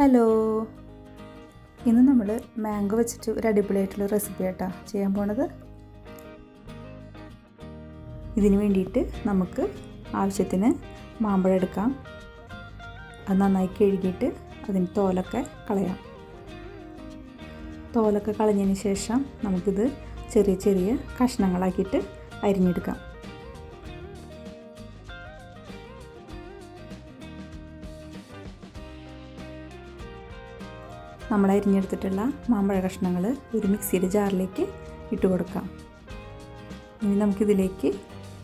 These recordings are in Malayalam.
ഹലോ. ഇന്ന് നമ്മൾ മാംഗോ വെച്ചിട്ട് ഒരു അടിപൊളിയായിട്ടുള്ള റെസിപ്പി ആട്ടാ ചെയ്യാൻ പോണത്. ഇതിന് വേണ്ടിയിട്ട് നമുക്ക് ആവശ്യത്തിന് മാമ്പഴം എടുക്കാം. അത് നന്നായി കഴുകിയിട്ട് അതിന് തോലൊക്കെ കളയാം. തോലൊക്കെ കളഞ്ഞതിന് ശേഷം നമുക്കിത് ചെറിയ ചെറിയ കഷ്ണങ്ങളാക്കിയിട്ട് അരിഞ്ഞെടുക്കാം. നമ്മൾ അരിഞ്ഞെടുത്തിട്ടുള്ള മാമ്പഴ കഷ്ണങ്ങൾ ഒരു മിക്സിയുടെ ജാറിലേക്ക് ഇട്ട് കൊടുക്കാം. ഇനി നമുക്കിതിലേക്ക്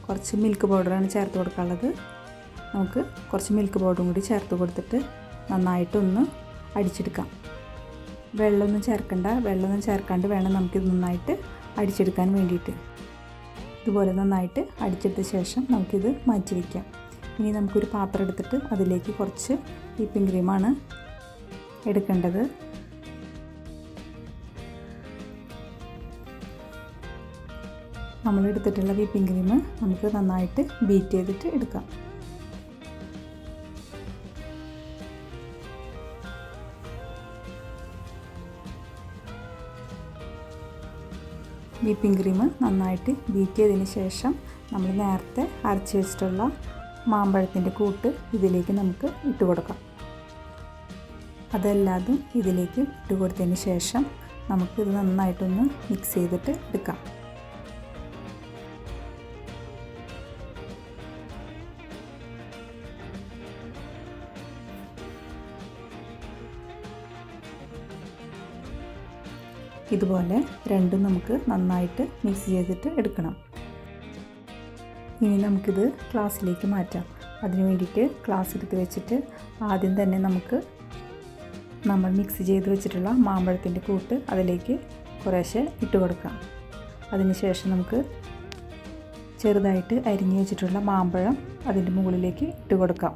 കുറച്ച് മിൽക്ക് പൗഡറാണ് ചേർത്ത് കൊടുക്കാനുള്ളത്. നമുക്ക് കുറച്ച് മിൽക്ക് പൗഡറും കൂടി ചേർത്ത് കൊടുത്തിട്ട് നന്നായിട്ടൊന്ന് അടിച്ചെടുക്കാം. വെള്ളമൊന്നും ചേർക്കണ്ട വെള്ളമൊന്നും ചേർക്കാണ്ട് വേണം നമുക്കിത് നന്നായിട്ട് അടിച്ചെടുക്കാൻ വേണ്ടിയിട്ട്. ഇതുപോലെ നന്നായിട്ട് അടിച്ചെടുത്ത ശേഷം നമുക്കിത് മാറ്റി വയ്ക്കാം ഇനി നമുക്കൊരു പാത്രം എടുത്തിട്ട് അതിലേക്ക് കുറച്ച് വിപ്പിംഗ് ക്രീമാണ് എടുക്കേണ്ടത്. നമ്മൾ എടുത്തിട്ടുള്ള വിപ്പിംഗ് ക്രീം നമുക്ക് നന്നായിട്ട് ബീറ്റ് ചെയ്തിട്ട് എടുക്കാം. വിപ്പിംഗ് ക്രീം നന്നായിട്ട് ബീറ്റ് ചെയ്തതിന് ശേഷം നമ്മൾ നേരത്തെ അരച്ച് വെച്ചിട്ടുള്ള മാമ്പഴത്തിന്റെ കൂട്ട് ഇതിലേക്ക് നമുക്ക് ഇട്ട് കൊടുക്കാം. അതെല്ലാതും ഇതിലേക്ക് ഇട്ട് കൊടുത്തതിന് ശേഷം നമുക്കിത് നന്നായിട്ടൊന്ന് മിക്സ് ചെയ്തിട്ട് എടുക്കാം. ഇതുപോലെ രണ്ടും നമുക്ക് നന്നായിട്ട് മിക്സ് ചെയ്തിട്ട് എടുക്കണം. ഇനി നമുക്കിത് ക്ലാസ്സിലേക്ക് മാറ്റാം. അതിന് വേണ്ടിയിട്ട് ക്ലാസ് എടുത്ത് വെച്ചിട്ട് ആദ്യം തന്നെ നമുക്ക് നമ്മൾ മിക്സ് ചെയ്ത് വെച്ചിട്ടുള്ള മാമ്പഴത്തിന്റെ കൂട്ട് അതിലേക്ക് കുറേശ്ശെ ഇട്ട് കൊടുക്കാം. അതിനുശേഷം നമുക്ക് ചെറുതായിട്ട് അരിഞ്ഞു വെച്ചിട്ടുള്ള മാമ്പഴം അതിന്റെ മുകളിലേക്ക് ഇട്ട് കൊടുക്കാം.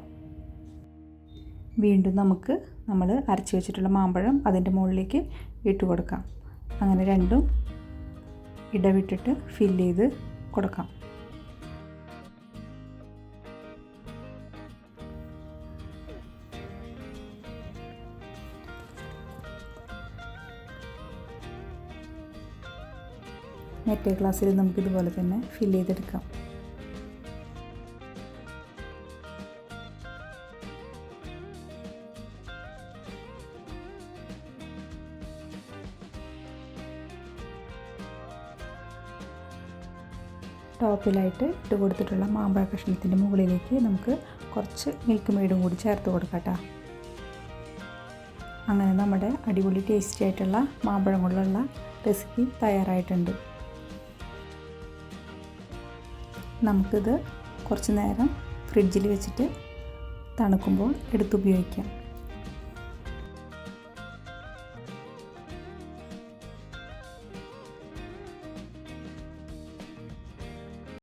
വീണ്ടും നമുക്ക് നമ്മൾ അരച്ച് വെച്ചിട്ടുള്ള മാമ്പഴം അതിന്റെ മുകളിലേക്ക് ഇട്ട് കൊടുക്കാം. അങ്ങനെ രണ്ടും ഇടവിട്ടിട്ട് ഫില്ല് ചെയ്ത് കൊടുക്കാം. മറ്റേ ക്ലാസ്സിൽ നമുക്കിതുപോലെ തന്നെ ഫില്ല് ചെയ്തെടുക്കാം. ടോപ്പിലായിട്ട് ഇട്ട് കൊടുത്തിട്ടുള്ള മാമ്പഴ കഷ്ണത്തിന്റെ മുകളിലേക്ക് നമുക്ക് കുറച്ച് മിൽക്ക് മെയ്ഡും കൂടി ചേർത്ത് കൊടുക്കട്ടോ അങ്ങനെ നമ്മുടെ അടിപൊളി ടേസ്റ്റി ആയിട്ടുള്ള മാമ്പഴം കൊണ്ടുള്ള റെസിപ്പി തയ്യാറായിട്ടുണ്ട്. നമുക്കിത് കുറച്ച് നേരം ഫ്രിഡ്ജിൽ വെച്ചിട്ട് തണുക്കുമ്പോൾ എടുത്തുപയോഗിക്കാം